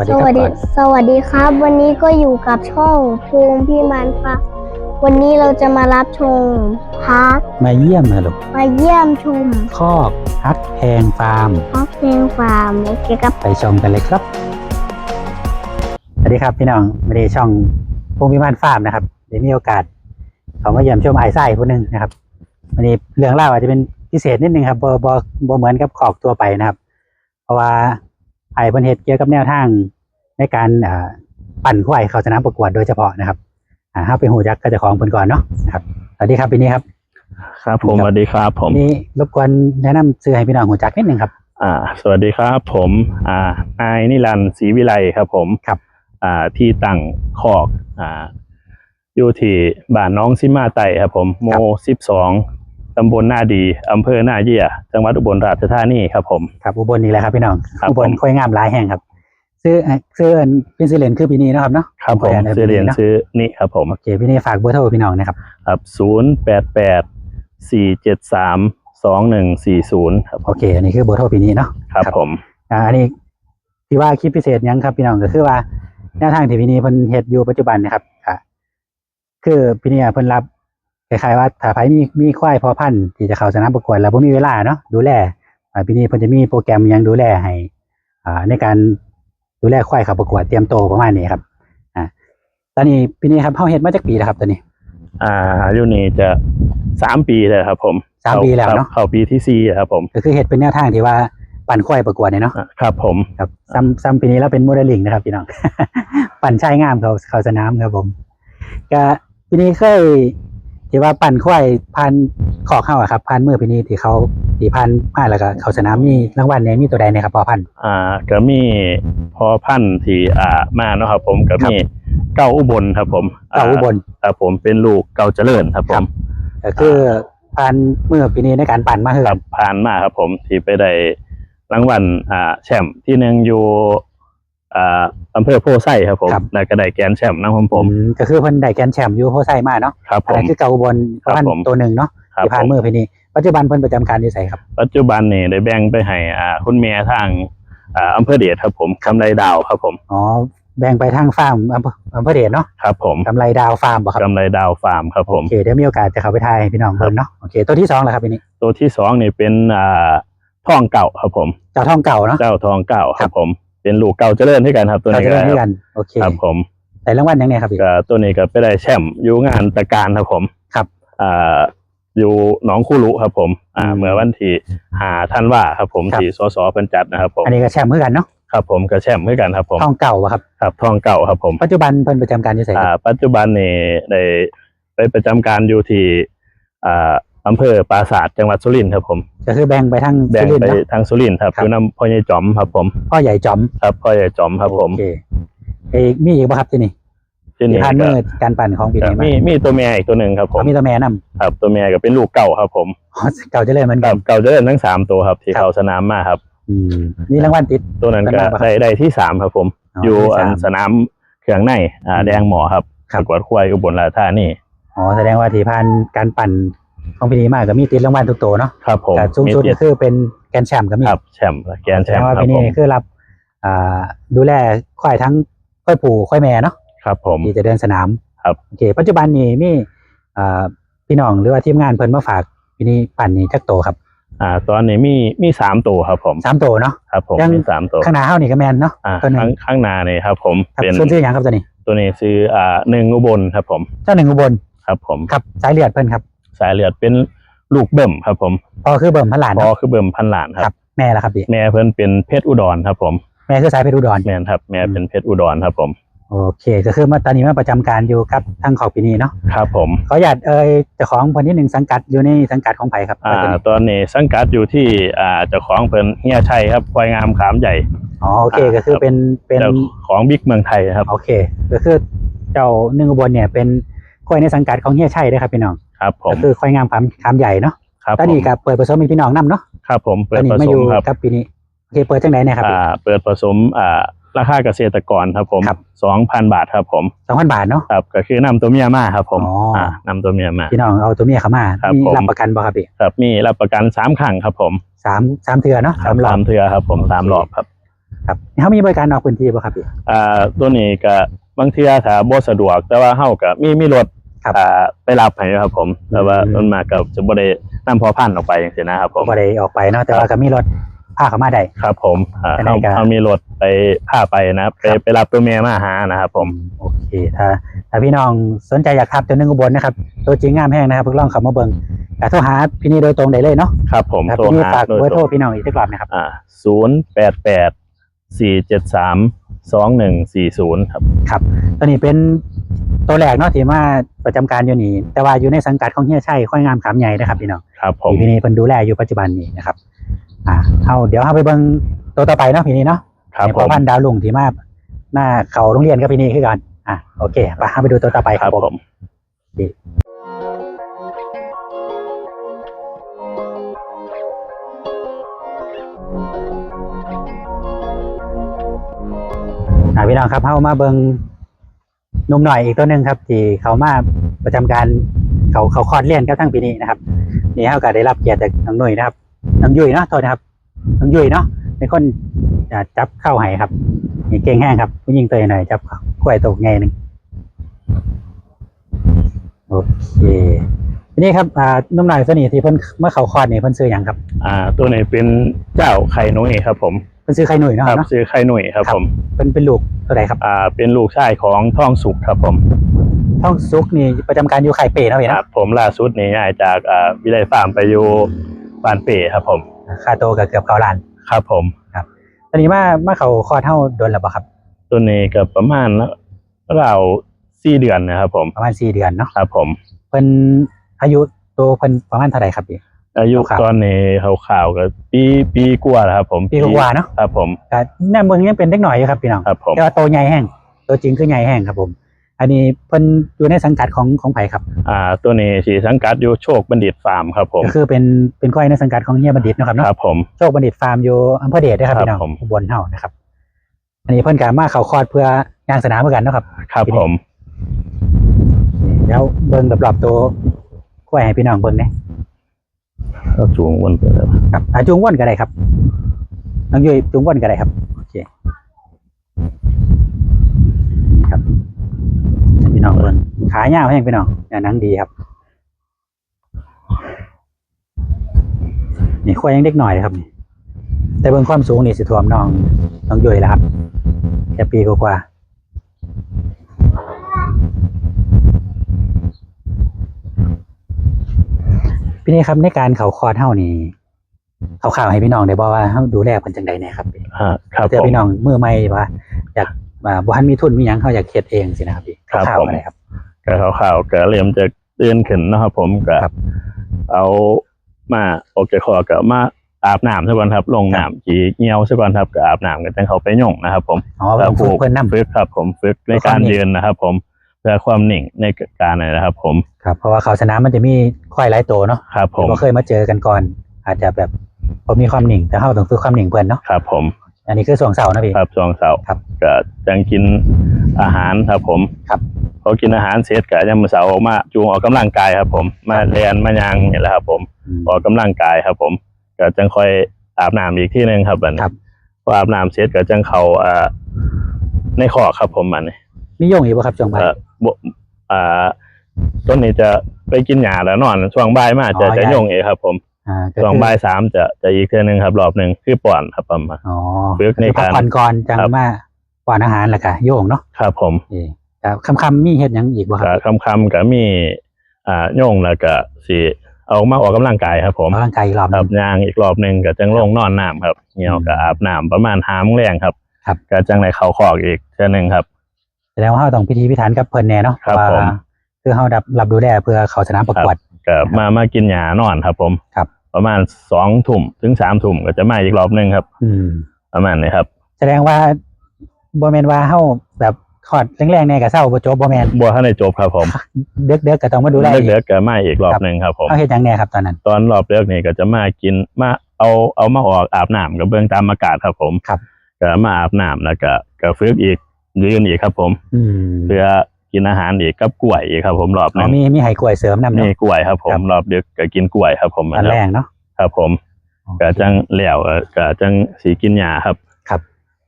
วัสสดี ครับวัสดีก่อนสวัสดีครับ วันนี้ก็อยู่กับช่องภูมิพี่มันฟ้าวันนี้เราจะมารับชมพักมาเยี่ยมนะลูกมาเยี่ยมชมคอกฮักแพงฟาร์ม พักเพลงฟาร์มโอเคครับไปชมกันเลยครับสวัสดีครับพี่น้องไม่ได้ช่องภูมิพิมานฟาร์มนะครับได้มีโอกาสเขามาเยี่ยมชมไอ้ไส้ผู้หนึ่งนะครับวันนี้เรื่องเล่าวอาจจะเป็นพิเศษนิดนึงครับบ่บ่บ่เหมือนกับขอกตัวไปนะครับ เพราะว่า ไอ้เพิ่นเฮ็ดเกี่ยวกับแนวทางในการอ่าปั่นควายเข้าสนามประกวดโดยเฉพาะนะครับอ่าถ้าเป็นหูจักก็จะของเพิ่นก่อนเนาะนะครับสวัสดีครับพี่นี้ครับ ครับ ผมครับสวัสดีครับ ผมนี่รบกวนแนะนำซื้อให้พี่น้องหูจักนิดนึงครับ อ่า สวัสดีครับ ผมอ่านายนิรันดร์ศรีวิไลครับ ผมครับ อ่าที่ตั้งคอกอ่าอยู่ที่บ้านน้องซิมาไตครับ ผมโมสิบสอง ตำบลนาดีอำเภอนาเยียจังหวัดอุบลราชธานีครับผม ครับอุบลนี่แหละครับพี่น้องครับอุบลผม ค่อยงามหลายแห่งครับ ซื้อเอ่อซื้อเป็นซื้อเลนคือพี่นี้เนาะครับเนาะครับผมขออนุญาตชื่อเรียนพี่ะชื่อนี่ครับผมโอเคพี่นี้ฝากเบอร์โทรพี่น้องนะครับครับศูนย์แปดแปดสี่เจ็ดสามสองหนึ่งสี่ศูนย์ครับโอเคอันนี้คือเบอร์โทรพี่นี้เนาะ ครับผม อ่าอันนี้ที่ว่าคลิปพิเศษหยังครับพี่น้องก็คือว่าแนวทางที่พี่นี้เพิ่นเฮ็ดอยู่ปัจจุบันนะครับอ่าคือพี่นี้เพิ่นรับ คล้ายๆว่าถ้าใครมีมีควายพอพันธุ์ที่จะเข้าสนามประกวดแล้วบ่มีเวลาเนาะดูแลอ่าพี่นี้เพิ่นจะมีโปรแกรมหยังดูแลให้อ่าในการดูแลควายเข้าประกวดเตรียมโตวประมาณนี้ครับอ่าตอนนี้พี่นี้ครับเฮาเฮ็ดมาจากปีแล้วครับตอนนี้ อ่าอายุนี้จะสามปีเลยครับ ผมสามปีแล้วเนอะเข้าปีที่สี่ครับ ผม ก็คือเฮ็ดเป็นแนวทางที่ว่าปั่นควายประกวดเนี่ยเนาะอะครับ ผมครับซ้ำซ้ำปีนี้แล้วเป็นโมเดลลิ่งนะครับพี่น้องปั่นชายงามเขาเขาสนามครับผมก็ปีนี้เคย ที่ว่าปั่นควายพันขอกเข้าอะครับพันเมื่อปีนี้ที่เขาที่พันมาแล้วก็เขาสนามมีรางวัลเนี่ยมีตัวใดเนะครับพอพันอ่าก็มีพอพันธุ์ที่อ่ามาเนาะครับ ผมก็มีเก้าอุบลครับ ผมเก่าอุบลครับผมเป็นลูกเก้าเจริญครับผครัมบก็คือพันเมื่อปีนี้ในการปั่นมาคือคกัรันบผ่านมาครับ ผมที่ไปได้รางวัลอ่าแชมป์ที่หนึ่งอยู่ อ่าอำเภอโพไซครับผมแล้วก็ได้แกรนด์แชมป์นะผมผม อืก็คือเพิ่นได้แกรนด์แชมป์อยู่โพไซมาเนาะครับผอันนั้ม นคือเก่าอุบลครับพันผม ตัวหนึ่งเนาะครับที่ผ่านผมเมื่อปีนี้ปัจจุบันเพิ่นประจำการอยู่ไสครับ ปัจจุบันนี่ได้แบ่งไปให้อ่าคุณแม่ทางอ่าอำเภอเดชครับผมคำไรดาวครับผมอ๋อแบ่งไปทางฟาร์มอำเภออำเภอเดชเนาะครับผมกำไรดาวฟาร์มบ่ครับกำไรดาวฟาร์มครับผม โอเคเดี๋ยวมีโอกาสจะเข้าไปทายให้พี่น้องเบิ่งเนาะโอเคตัวที่สองแล้วครับพี่นี่ตัวที่สองนี่เป็นอ่าทองเก่าครับผม เจ้าทองเก่าเนาะ เจ้าทองเก่าคครัรับบ ผม เป็นลูกเก่าเจริญที่กันครับตัวเรานี้จะเล่นคด้วยรักับนโอเคครับผมแต่รางวัลยังไงครับพี่ ก็ตัวนี้ก็ไปได้แชมป์อยู่งานตะการครับผมครับอ่าอยู่หนองคูรุครับผม อ่าอืมเมื่อวันที่หาท่านว่าครับผมครับ ที่สสเพิ่นจัดนะครับผมอันนี้ก็แชมป์เหมือนกันเนาะครับผมก็แชมป์ด้วยกันครับผมทองเก่าอะครับ ครับทองเก่าครับผม ปัจจุบันเพิ่นประจำการอยู่ไสคอ่ารับปัจจุบันนี่ได้ไปประจำการอยู่ที่อ่า อำเภอปราสาทจังหวัดสุรินทร์ครับผมก็คือแบ่งไปทางแบ่งสุรินทไปร์เนาะทางสุรินทร์ครับครับอยู่นำพ่อใหญ่จอมครับผมพ่อใหญ่จอมครับพ่อใหญ่จอมครับผมโอเคเอ้ยมีอีกบ่ครับที่นี่ที่ที่นี่ผ่านก็มือการปั่นของปีก็นี้มามีมีตัวแม่อีกตัวหนึ่งครับผมมีตัวแม่นำครับตัวแม่ก็เป็นลูกเก่าครับผมอ๋อเก่าจะเล่นเหมือนคกัรัน บเก่าเจริญทั้งสามตัวครับ ที่ครับ เข้าสนามมาครับ อืมนี่รางวัลติด ตัวนั้นก็เป็นไงบ้างครับได้ได้ที่สามครับผมอยู่ที่อันสามสนามเขืองในอ่าอืมแดงหมอครับครับ ประกวดควายอุบลราชธานี อ๋อแสดงว่าที่ผ่านการปั่น ของปีนี้มาก็มีติดรางวัลทุกตัวเนาะครับผมแต่สูงสุดมีก็คือเป็นแกรนด์แชมป์ก็มีครับแชมป์แกรนด์แชแสดมงป์ว่าครับปีผนี้มคือรับอ่าดูแลควายทั้งควายปู่ควายแม่เนาะครับ ผมที่จะเดินสนามครับโอเค ปัจจุบันนี้มีอ่าพี่น้องหรือว่าทีมงานเพิ่นมาฝากปีนี้ปั่นนี่จักโตครับอ่าตอนนี้มีมีสามตัวครับผมสามโตเนาะครับผมยังมีสามตัวข้างหน้าเฮานี่ก็แมนเนาะอ่าตัวหนึข้างงข้างหน้านี่ครับ ผมครับเป็นส่วนชื่อหยังครับตัวนี้ ตัวนี้ซื้ออ่าหนึ่งอุบลครับผมเจ้าหนึ่งอุบลครับผมครับสายเลือดเพิ่นครับ สายเลือดเป็นลูกเบิ่มครับ ผมพ่อคือเบิ่มพันหลานพ่อเนาะคือเบิ่มพันหลานคครัรับบ แม่ล่ะครับพี่แม่เพิ่นเป็นเพชรอุดรครับ ผมแม่คือสายเพชรอุดรแม่นครับแม่เป็นเพชรอุดรครับ ผมโอเคก็คือมาตอนนี้มาประจำการอยู่กับทางขอบปีนี้เนาะครับผม ขออนุญาตเอ่ยเจ้าของเพิ่นนิดนึงสังกัดอยู่ในสังกัดของไผครับอ่าตัวนี้ตอนนี้สังกัดอยู่ที่อ่าเจ้าของเพิ่นเฮียชัยครับควายงามขามใหญ่อ๋อโอเคอ่าก็คือเป็นเป็น เจ้าของบิ๊กเมืองไทยครับ โอเคก็คือเจ้าหนึ่งอุบลเนี่ยเป็นควายในสังกัดของเฮียชัยด้วยครับพี่น้อง ครับผก็มคือควายงามความคามใหญ่เนาะครับตอนนี้ผมก็เปิดผสมให้พี่น้องนํเนาะครับผมตเปิอดนนี้ผมาสอยู่มครับ กับปีนี้โอเคเปิดจังไหนเนี่ยครับ อ่าเปิดผสมอ่าราคาเกษตรกรครับผมครับ สองพันบาทครับผมสองพันบาทเนาะ ครับก็คือนำตัวเมียมาครับผมอ๋ออ่อ่านำตัวเมียมา พี่น้องเอาตัวเมียเข้ามาครับมีผม รับประกันบ่ครับพี่ครับมีรับประกันสามครั้งครับผมสามสามเทือเนาะครับสามรอสาบมเทือครับผมโอเค สามรอบครับคครับเขามีบริการออกพื้นที่ป่ะครับพี่อ่าตัวนี้ก็บางเทีถ้าบ่สะดวก แต่ว่าเฮาก็มีมีรถ ครับ อ่าไปรับให้ครับผมแต่ว่าอืมมันมากก็จะบ่ได้นำพอพันธุ์ออกไปจังซี่นะครับ ผม บ่ได้ออกไปเนาะแต่ว่าก็มีรถพาเข้ามาได้ ครับ ผมอ่าไปไหนเฮากันเฮามีรถไปพาไปนะครับไปครับ ไปรับตัวแม่มาหานะครับผมโอเคถ้าถ้าพี่น้องสนใจอยากทับตัวหนึงอุบลนะครับตัวจริงงามแห้งนะครับเพิ่งลองเข้ามาเบิ่งก็โทรหาพี่นี่โดยตรงได้เลยเนาะครับ ผมครับโทรพี่นี่หาฝากโดยเบอร์ตโทรรงพี่น้องอีกสักรอบนะครับ อ่า088 473 2140ครับครับ ตัวนี้เป็น ตัวแรกเนาะที่มาประจำการอยู่นี่ แต่ว่าอยู่ในสังกัดของเฮียชัยค่อยงามขามใหญ่นะครับพี่น้องครับผมที่พี่นี่เพิ่นดูแลอยู่ปัจจุบันนี้นะครับ อ่าเอาเดี๋ยวเอาไปเบิ่งตัวต่อไปเนาะพี่นี่เนาะครับในผพ่อมพันธุ์ดาวลุงที่มาหน้าเขาโรงเรียนกับพี่นี่คือกันอะโอเคไปเอาไปดูตัวต่อไปคครัรับบผมผมอ่าพี่น้องครับเข้ามาเบิงห นุ่มหน่อยอีกตัวหนึ่งครับ ที่เขามาประจำการเขาเขาคอดเลี้ยนกับทั้งปีนี้นะครับนี่เขาก็ได้รับเกียรติจากน้องหนุ่ยนะครับน้องยุ้ยเนาะโทษนะครับน้องยุ้ยเนาะเป็นคนอ่าจับเข้าให้ครับนี่เก่งแห้งครับผู้หญิงตัวหน่อยจับกล้วยตกไงหนึ่งโอเคทีนี้ครับอ่านุ่มหน่อยตัวนี้ที่เพิ่นเมื่อเขาคอดนี่เพิ่นซื้ออย่างครับ อ่า ตัวนี้เป็นเจ้าไข่นุ้ยครับผม เพิ่นซื้อไข่หนุ่ยเนาะครับเนาะชื่อไข่นุ้ยครับครับ ผมเป็นเป็นลูกตัวใดครับอ่าเป็นลูกชายของท่องสุกครับผมท้องซุกนี่ประจำการอยู่ไข่เป็ดเนาะพี่คเนาะรับผมล่าสุดนี้ย้ายจากอ่าวิไลฟาร์มไปอยู่บ้านเป๋ครับผมค่าโตวก็เกือบเก้าล้าน ครับผม ตอนนี้มามาเขาคลอดเท่าโดนแล้วบ่ครับ ตัวนี้ก็ประมาณเราวสี่เดือนนะครับผมประมาณสี่เดือนเนาะครับผม เพิ่นอายุตัวเพิ่นประมาณเท่าไหร่ครับพี่ อายุครับตอนนี้ข่าวๆก็ปีปีกว่าแล้วครับ ผมปีกว่าๆเนาะครับ ผมก็แน่เมืองยังเป็นเด็กหน่อยอยู่ครับพี่น้องครับผมแต่ว่าโตใหญ่แห้งตัวจริงคือใหญ่แห้งครับผม อันนี้เพิ่นอยู่ในสังกัดของของไผครับ อ่า ตัวนี้สีสังกัดอยู่โชคบัณฑิตฟาร์มครับ ผมก็คือเป็นเป็นก้อยในสังกัดของเฮียบัณฑิตเนาะครับคเนาะรับผมโชคบัณฑิตฟาร์มอยู่อำเภอเดชนะครับครับพี่น้องผมอุบลเฮานะครับ อันนี้เพิ่นก็มาเขาคลอดเพื่อย่างสนามเหมือนกันเนาะครับ ครับผมนี่เดี๋ยวเบิ่งรอบๆตัวกล้วยให้พี่น้องเบิ่งเนี่ย ก็จูงวนไปแล้วครับอะจูงว่อนก็ได้ครับน้องยุ้ยจูงว่อนก็ได้ครับโอเคนี่ครับพี่น้องเบิ่งขายาวแห้งพี่น้องเนี่ยหนังดีครับนี่ควายยังเด็กหน่อยเลยครับนี่แต่เบิ่งความสูงนี่สิถ่วมน้องน้องยุ้ยแล้วครับแค่ปีกว่า พี่นี่ครับในการเขาคอดเท่านี่เขาข่าวๆให้พี่น้องได้บอกว่าเฮาดูแลเพิ่นจังใดแน่ครับพี่อ่าครับเจอผมพี่น้องมือใหม่ว่าอยากอ่าบ่ทันมีทุนมีหยังเขาอยากเฮ็ดเองสินะครับพี่ครับข่าวผมๆอะไรครับก็ข่าวๆก็เริ่มจะเตือนขึ้นเนาะครับผมก็ครับเอามาออกจากคอก็มาอาบน้ำซะก่อนครับ ลงน้ำขี่เงี้ยวซะก่อนครับก็อาบน้ำกันจังเขาไปย่งนะครับ ผมอ๋อต้องฝึกเพิ่นนำฝึกครับ ผมฝึกในเพื่อควาการมนิ่งยืนนะครับ ผม เพื่อความหนิ่งในการอะไรนะครับ ผมครับเพราะว่าเขาสนามมันจะมีควายหลายตัวเนาะครับ ผมเราเคยมาเจอกันก่อน อาจจะแบบผมมีความหนิ่งแต่เฮาต้องฝึกความหนิ่งเพิ่นเนาะครับผมอันนี้คือส่วงเสาร์นะพี่ครับช่วงเสาร์ครับก็จังกินอาหารครับผมครับพอกินอาหารเสร็จก็ยังมือเสาร์ออกมาจูงออกกำลังกายครับ ผม มาเรียนมายางนี่แหละครับ ผมอืมออกกำลังกายครับ ผมก็จังค่อยอาบน้ำอีกที่หนึ่งครับบัดนี้ครับพออาบน้ำเสร็จก็จังเขาอ่าในคอกครับ ผมมันนี่มีโยงอีกบ่ครับช่วงบ่ายเอ่อบ่อ่าต้นนี้จะไปกินหญ้าแล้วนอนช่วงบ่ายมาจะอ๋อจะย้ายโยงเองครับ ผมอ่าก็ช่วงคือบ่ายสามจะจะอีกเทื่อหนึงครับ รอบหนึ่งคือป่อนครับประมาณ อ๋อฝึกในคือพักการผ่อนก่อนจังครับ มาป้อนอาหารแล้วก็โยงเนาะครับผมเออครับค่ำๆมีเฮ็ดหยังอีกบ่คก็รับคำคำๆก็มีอ่าโยงแล้วก็สิเอามาออกกำลังกายครับผมออกกำลังกายอีกรอบหคนึรับงย่างอีกรอบหนึ่งก็จังลงนอนน้ำครับเหี่ยวก็อาบน้ำประมาณหามแรงครับครับ ก็จังในเขาคอกอีกเทื่อหนึงครับ แสดงว่าเฮาต้องพิธีพิถันกับเพิ่นแน่เนาะครับว่าผม คือเฮารับรับดูแลเพื่อเขาสนามประกวด ก็มามากินหญ้านอนครับ ผมครับ ประมาณสองทุ่มถึงสามทุ่มก็จะมาอีกรอบหนึ่งครับ อืม ประมาณนี้ครับแสดงว่าบ่แม่นว่าเฮาแบบขอดแรงๆแน่ก็เศร้าบ่จบบ่แม่นบัวท่านในจบครับผมเด็กๆก็ต้องมาดูแลอีกเด็กๆก็มาอีกรอบหนึ่งครับ ผมเฮาเฮ็ดหยังแน่ครับตอนนั้น ตอนรอบเลิกนี่ก็จะมากินมาเอาเอามาออกอาบน้ำกับเบื้องตามอากาศครับผมครับ ก็มาอาบน้ำแล้วก็ก็ฝึกอีก ยืนอีกครับ ผมอืมเพื่อกินอาหารอีกกับกล้วยอีกครับ ผมรอบหอ๋นึองมีมีให้กล้วยเสริมนำมีเนาะ กล้วยครับ ผมครับ รอบดึกก็กินกล้วยครับ ผมอันแรงเนาะครับ ผมก็จังแล้วก็ก็จังสีกินหญ้าครับครับ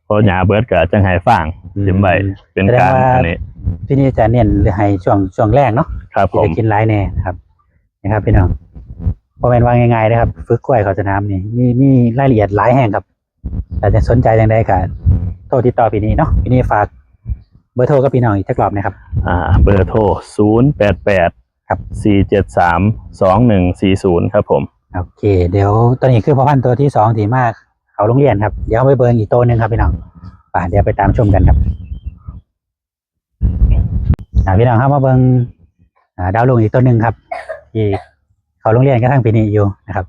พอหญ้าเบิดก็จังไห้ฟางจิ้มไว้เป็นการแสดงว่าอันนี้ที่นี่จะเน้นให้ช่วงช่วงแรกเนาะครับผที่มจะกินหลายแน่นะครับนะครับพี่น้องพอเป็นว่าง่ายๆนะครับ ฝึกกล้วยเขาสนามนี่มีมีรายละเอียดหลายแห่งครับแต่จะสนใจอย่างใดก็โทรติดต่อพี่นี้เนาะพี่นี้ฝากเบอร์โทรกับพี่น้องอีกสักรอบนะครับ อ่า เบอร์โทรศูนย์แปดแปดครับสี่เจ็ดสามสองหนึ่งสี่ศูนย์ครับผม โอเค เดี๋ยวตัวนี้คือพ่อพันธุ์ตัวที่สองที่มาก เขาโรงเรียนครับ เดี๋ยวเอาไปเบิร์อีกตัวหนึ่งครับพี่น้องป่ะเดี๋ยวไปตามชมกันครับอ่าพี่น้องครับมาเบิงอ่าดาวลุงอีกตัวหนึ่งครับที่เขาโรงเรียนกระทั่งปีนี้อยู่นะครับ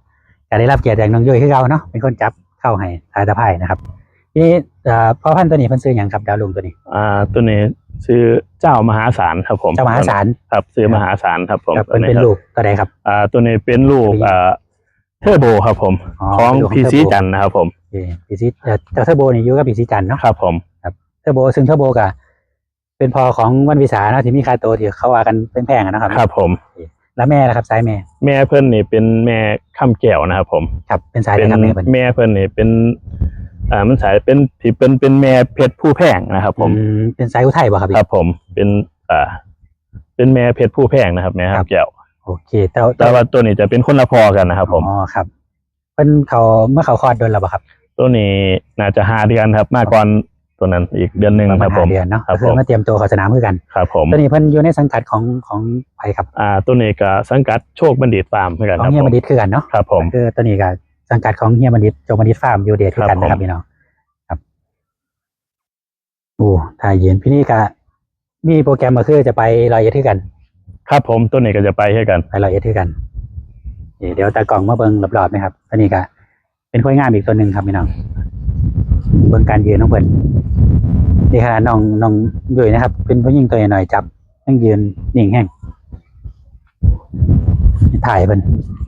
ก็ได้รับเกียรติจากน้องยุ้ยคือเราเนาะเป็นคนจับเข้าให้ทายตะไพ่นะครับ ทีนี้อ่าพ่อพันธุ์ตัวนี้เพิ่นซื้ออย่างครับดาวลุงตัวนี้อ่าตัวนี้ชื่อเจ้ามหาศาลครับผมเจ้ามหาศาลครับซื้อมหาศาลครับผมครับเป็นเป็นตัวลูกตัวใดครับ อ่าตัวนี้เป็นลูกอ่าเทอร์โบครับผมอ๋อของเป็นลูกของพีซี Turbo จันทร์นะครับผมโอเคปีซีเอ่อเจ้าเทอร์โบนี่อยู่กับปีซีจันทร์เนาะครับผมเทอร์โบซึ่งเทอร์โบกับเป็นพอของวันวิสาเนาะที่มีคาโตวที่เขาว่ากันเป็นแพงๆอะนะครับครับผมแล้วแม่นะครับสายแม่ แม่เพิ่นนี่เป็นแม่ข้ามแก้วนะครับผมครับเป็นสายเป็อะนไรครับแม่เพิ่นแม่เพิ่นนี่เป็น อ่ามันสายเป็นที่เป็นเป็นแม่เพชรผู้แพงนะครับผมอืมเป็นสายอุทัยบ่ครับพี่ครับผมเป็นอ่าเป็นแม่เพชรผู้แพงนะครับแม่ครัข้าบมแก้วโอเคแต่แต่ว่าตัวนี้จะเป็นคนละพอกันนะครับ ผมอ๋อครับเพิ่นเขาเมื่อเขาคลอดโดนแล้วบ่ครับ ตัวนี้น่าจะห้าเดือนครับ มากกว่าตัวนั้นอีกเดือนหนึ่งประคมารัณบผห้ามเดือนเนาะครับก็คือผมมาเตรียมตัวเขาสนามคือกันครับผมตัวนี้เพิ่นอยู่ในสังกัดของของไผครับอ่าตัวนี้ก็สังกัดโชคบัณฑิตฟาร์มเหมือนกันขอคงรับเฮียผบัมณฑิตคือกันเนาะครับผม คือตัวนี้ก็ สังกัดของเฮียบัณฑิตโจบัณฑิตฟาร์มอยู่เดทคือกันนะคครัรับบผมพี่น้องครับโอ้ถ่ายยืนพี่นี่ก็มีโปรแกรมมาคือจะไปรอยเอ็ดคือกัน ครับผมตัวนี้ก็จะไปให้กันไปรอยเอ็ดคือกันเอ่อเดี๋ยวตากล่องมาเบิ่งรอบๆนะครับตัวนี้ก็เป็นค่อยงามอีกตัวหนึ่งครับพี่น้องเบิ่งการยืนของเพิ่นนี่ขนาดน้องน้องยุ้ยนะครับ เป็นผู้หญิงตัวหน่อยๆจับยังยืนนิ่งแห้งถ่ายเพิ่นครับ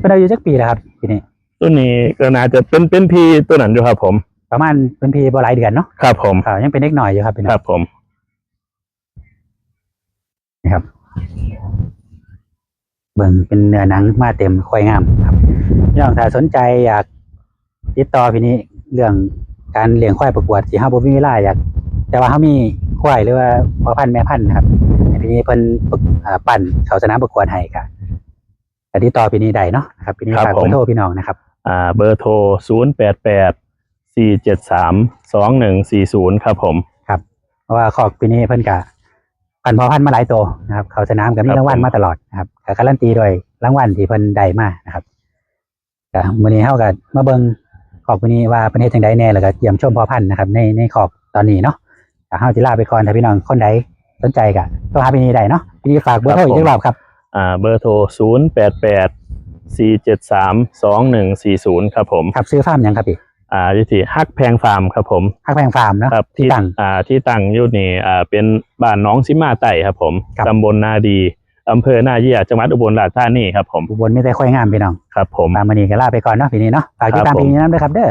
เพิ่นอายุจักปีแล้วครับทีนี้ตัวนี้ก็น่าจะเป็นเป็นพีตัวนั้นอยู่ครับผม ประมาณเป็นพี่บ่หลายเดือนเนาะครับผมครับยังเป็นเด็กหน่อยอยู่ครับพี่น้คองรับผมนะครับเบิ่งเป็นเนื้อหนังมาเต็มค่อยงามครับพี่น้องถ้าสนใจอยากติดต่อพี่นี้เรื่องการเลี้ยงควายประกวดที่เฮาบ่มีเวลาอยาก แต่ว่าเฮามีควายหรือว่าพ่อพันธุ์แม่พันธุ์นะครับให้พี่นี้เพิ่นประอ่าปั่นเขาสนามประกวดให้ก็ ก็ติดต่อพี่นี้ได้เนาะนะครับพี่นี้ฝากเบอร์โทรพี่น้องนะครับ อ่าเบอร์โทรศูนย์แปดแปดสี่เจ็ดสามสองหนึ่งสี่ศูนย์ครับผมเพราะว่าขอกปีนี้เพิ่นกะพันพอพันธุ์มาหลายตัวนะครับ เขาสนามกับมีครับรางวัลผม มาตลอดนะครับก็การันตีโดยรางวัลที่เพิ่นได้มานะครับก็มื้อนี้เฮาก็มาเบิ่งขอกปีนี้ว่าประเทศจังใดแน่แล้วก็เยี่ยมชมพอพันธุ์นะครับ ในในขอกตอนนี้เนาะก็เฮาสิลาไปก่อนถ้าพี่น้องคนใดสนใจก็โทรหาพี่นี้ได้เนาะพี่นี้ฝากเบอร์โทรอีกสักรอบครับอ่า เบอร์โทรศูนย์แปดแปดสี่เจ็ดสามสองหนึ่งสี่ศูนย์ครับผมครับซื้อฟาร์มหยังครับพี่อ่าอยู่ที่ฮักแพงฟาร์มครับผมฮักแพงฟาร์มเนาะครับที่ตั้งอ่าที่ตั้งอยู่นี่อ่าเป็นบ้านน้องซิมาไต่ครับผมครับตำบลนาดีอำเภอนาเยียจังหวัดอุบลราชธานีครับผมอุบลไม่ได้ค่อยงามพี่น้องครับผมตามมื้อนี้ก็ลาไปก่อนเนาะพี่นี้เนาะฝากติดตามครับผมพี่นี้นำด้วยครับเด้อ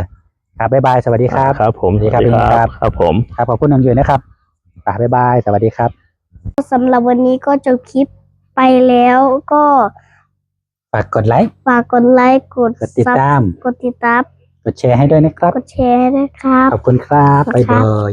ครับบ๊ายบายสวัสดีครับครับ ผมสวัสดีครับพี่นิดครับครับผมครับขอบคุณน้องยืนนะครับฝากบ๊ายบายสวัสดีครับสำหรับวันนี้ก็จบคลิป ไปแล้วก็ฝากกดไลค์ ฝากกดไลค์กดกดติดซับตาม กดติดตาม กดแชร์ให้ด้วยนะครับ กดแชร์ด้วยครับ ขอบคุณครับขอบคุบ๊ายณครับบาย